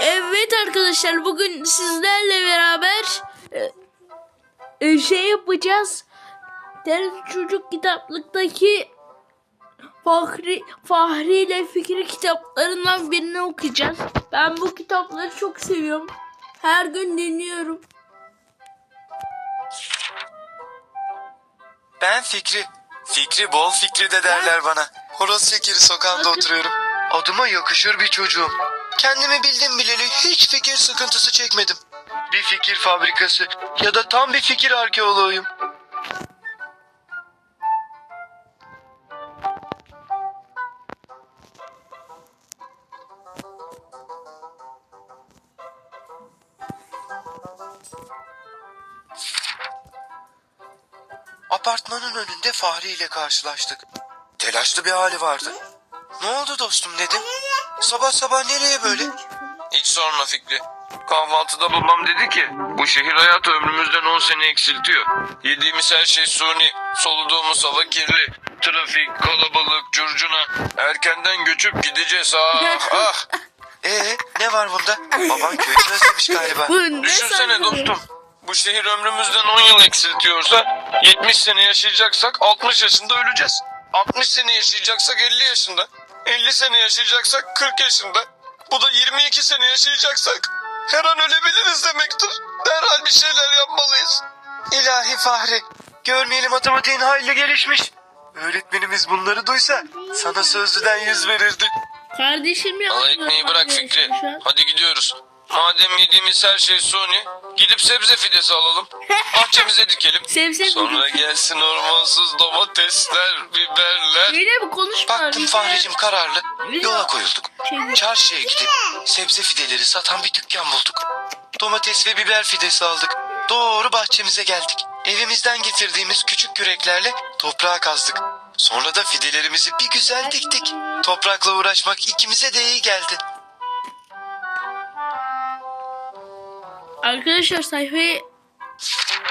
Evet arkadaşlar bugün sizlerle beraber e, e, şey yapacağız. Ders Çocuk kitaplıktaki Fahri, Fahri ile Fikri kitaplarından birini okuyacağız. Ben bu kitapları çok seviyorum. Her gün dinliyorum. Ben Fikri. Fikri bol Fikri de derler bana. Horoz Şekeri sokağında oturuyorum. Adıma yakışır bir çocuğum. Kendimi bildim bileli hiç fikir sıkıntısı çekmedim. Bir fikir fabrikası ya da tam bir fikir arkeoloğuyum. Apartmanın önünde Fahri ile karşılaştık. Telaşlı bir hali vardı. Ne oldu dostum dedim. Sabah sabah nereye böyle? Hiç sorma Fikri. Kahvaltıda babam dedi ki bu şehir hayatı ömrümüzden 10 sene eksiltiyor. Yediğimiz her şey suni, soluduğumuz hava kirli. Trafik, kalabalık, curcuna. Erkenden göçüp gideceğiz ah ah. Ee ne var bunda? Baban köyünü özlemiş galiba. Bu ne Düşünsene dostum. Bu şehir ömrümüzden 10 yıl eksiltiyorsa 70 sene yaşayacaksak 60 yaşında öleceğiz. 60 sene yaşayacaksak 50 yaşında. 50 sene yaşayacaksak 40 yaşında. Bu da 22 sene yaşayacaksak her an ölebiliriz demektir. Derhal bir şeyler yapmalıyız. İlahi Fahri. Görmeyeli matematiğin hayli gelişmiş. Öğretmenimiz bunları duysa sana sözlüden yüz verirdi. Kardeşim ya. Al ekmeği bırak Fikri. Hadi gidiyoruz. Madem yediğimiz her şey suni, gidip sebze fidesi alalım. Bahçemize dikelim. Sebze Sonra gelsin ormansız domatesler, biberler. Yine bu konuşma. Baktım Fahricim kararlı. Yola koyulduk. Çarşıya gidip sebze fideleri satan bir dükkan bulduk. Domates ve biber fidesi aldık. Doğru bahçemize geldik. Evimizden getirdiğimiz küçük küreklerle toprağa kazdık. Sonra da fidelerimizi bir güzel diktik. Toprakla uğraşmak ikimize de iyi geldi. Arkadaşlar sayfayı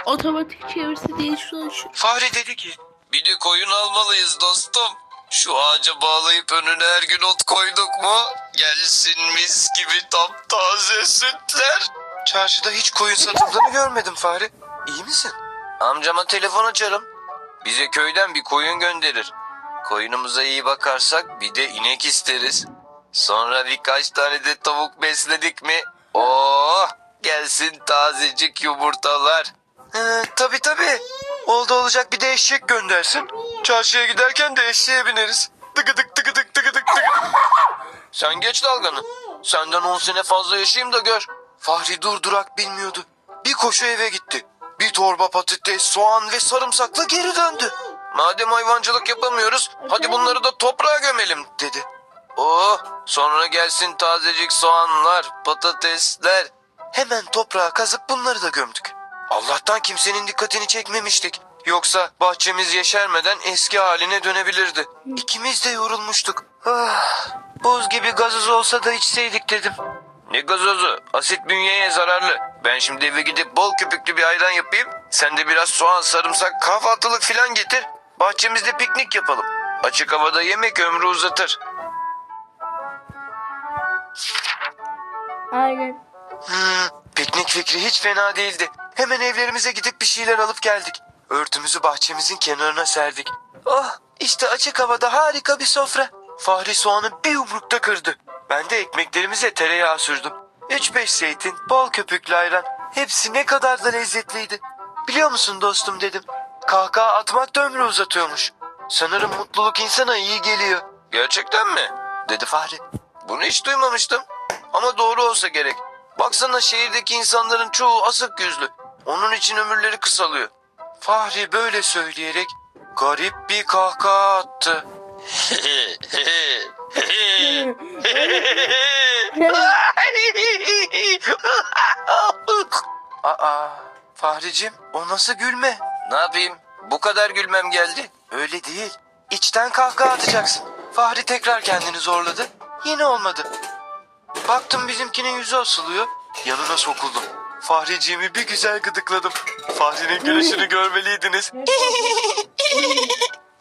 otomatik çevirisi diye şuradan şu. Fahri dedi ki Bir de koyun almalıyız dostum. Şu ağaca bağlayıp önüne her gün ot koyduk mu? Gelsin mis gibi taptaze sütler. çarşıda hiç koyun satıldığını görmedim Fahri. İyi misin? Amcama telefon açarım. Bize köyden bir koyun gönderir. Koyunumuza iyi bakarsak bir de inek isteriz. Sonra birkaç tane de tavuk besledik mi? Oh gelsin tazecik yumurtalar. Ee, tabii tabii. Oldu olacak bir de eşek göndersin. Çarşıya giderken de eşeğe bineriz. Tıkıdık tıkıdık tıkıdık tıkıdık. Sen geç dalganı. Senden 10 sene fazla yaşayayım da gör. Fahri durdurak bilmiyordu. Bir koşu eve gitti. Bir torba patates, soğan ve sarımsakla geri döndü. Madem hayvancılık yapamıyoruz, hadi bunları da toprağa gömelim Dedi. Oh, sonra gelsin tazecik soğanlar, patatesler. Hemen toprağa kazıp bunları da gömdük. Allah'tan kimsenin dikkatini çekmemiştik. Yoksa bahçemiz yeşermeden eski haline dönebilirdi. İkimiz de yorulmuştuk. Ah, buz gibi gazoz olsa da içseydik dedim. Ne gazozu, asit bünyeye zararlı. Ben şimdi eve gidip bol köpüklü bir ayran yapayım. Sen de biraz soğan, sarımsak, kahvaltılık filan getir. Bahçemizde piknik yapalım. Açık havada yemek ömrü uzatır. Aynen. Hmm, piknik fikri hiç fena değildi. Hemen evlerimize gidip bir şeyler alıp geldik. Örtümüzü bahçemizin kenarına serdik. Oh işte açık havada harika bir sofra. Fahri soğanı bir yumrukta kırdı. Ben de ekmeklerimize tereyağı sürdüm. 3-5 zeytin, bol köpüklü ayran. Hepsi ne kadar da lezzetliydi. Biliyor musun dostum dedim. Kahkaha atmak da ömrü uzatıyormuş. Sanırım mutluluk insana iyi geliyor. Gerçekten mi? Dedi Fahri. Bunu hiç duymamıştım. Ama doğru olsa gerek. Baksana şehirdeki insanların çoğu asık yüzlü. Onun için ömürleri kısalıyor. Fahri böyle söyleyerek garip bir kahkaha attı. Aa, Fahricim o nasıl gülme? ne yapayım? Bu kadar gülmem geldi. Öyle değil. İçten kahkaha atacaksın. Fahri tekrar kendini zorladı. Yine olmadı. Baktım bizimkinin yüzü asılıyor. Yanına sokuldum. Fahriciğimi bir güzel gıdıkladım. Fahri'nin gülüşünü görmeliydiniz.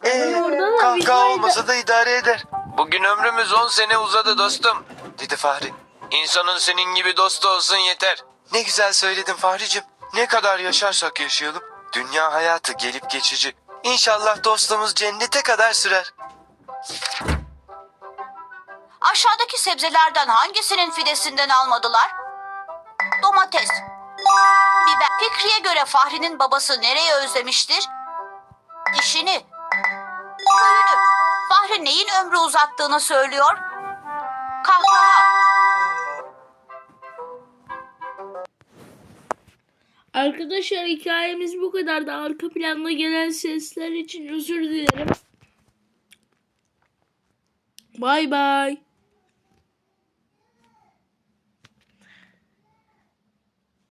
Ee, kahkaha olmasa da idare eder. Bugün ömrümüz 10 sene uzadı dostum. Dedi Fahri. İnsanın senin gibi dostu olsun yeter. Ne güzel söyledin Fahricim. Ne kadar yaşarsak yaşayalım. Dünya hayatı gelip geçici. İnşallah dostluğumuz cennete kadar sürer. Aşağıdaki sebzelerden hangisinin fidesinden almadılar? Domates. Biber. Fikriye göre Fahri'nin babası nereye özlemiştir? İşini. Köyünü. Fahri neyin ömrü uzattığını söylüyor? Kahkaha. Arkadaşlar hikayemiz bu kadar da arka planda gelen sesler için özür dilerim. Bay bay.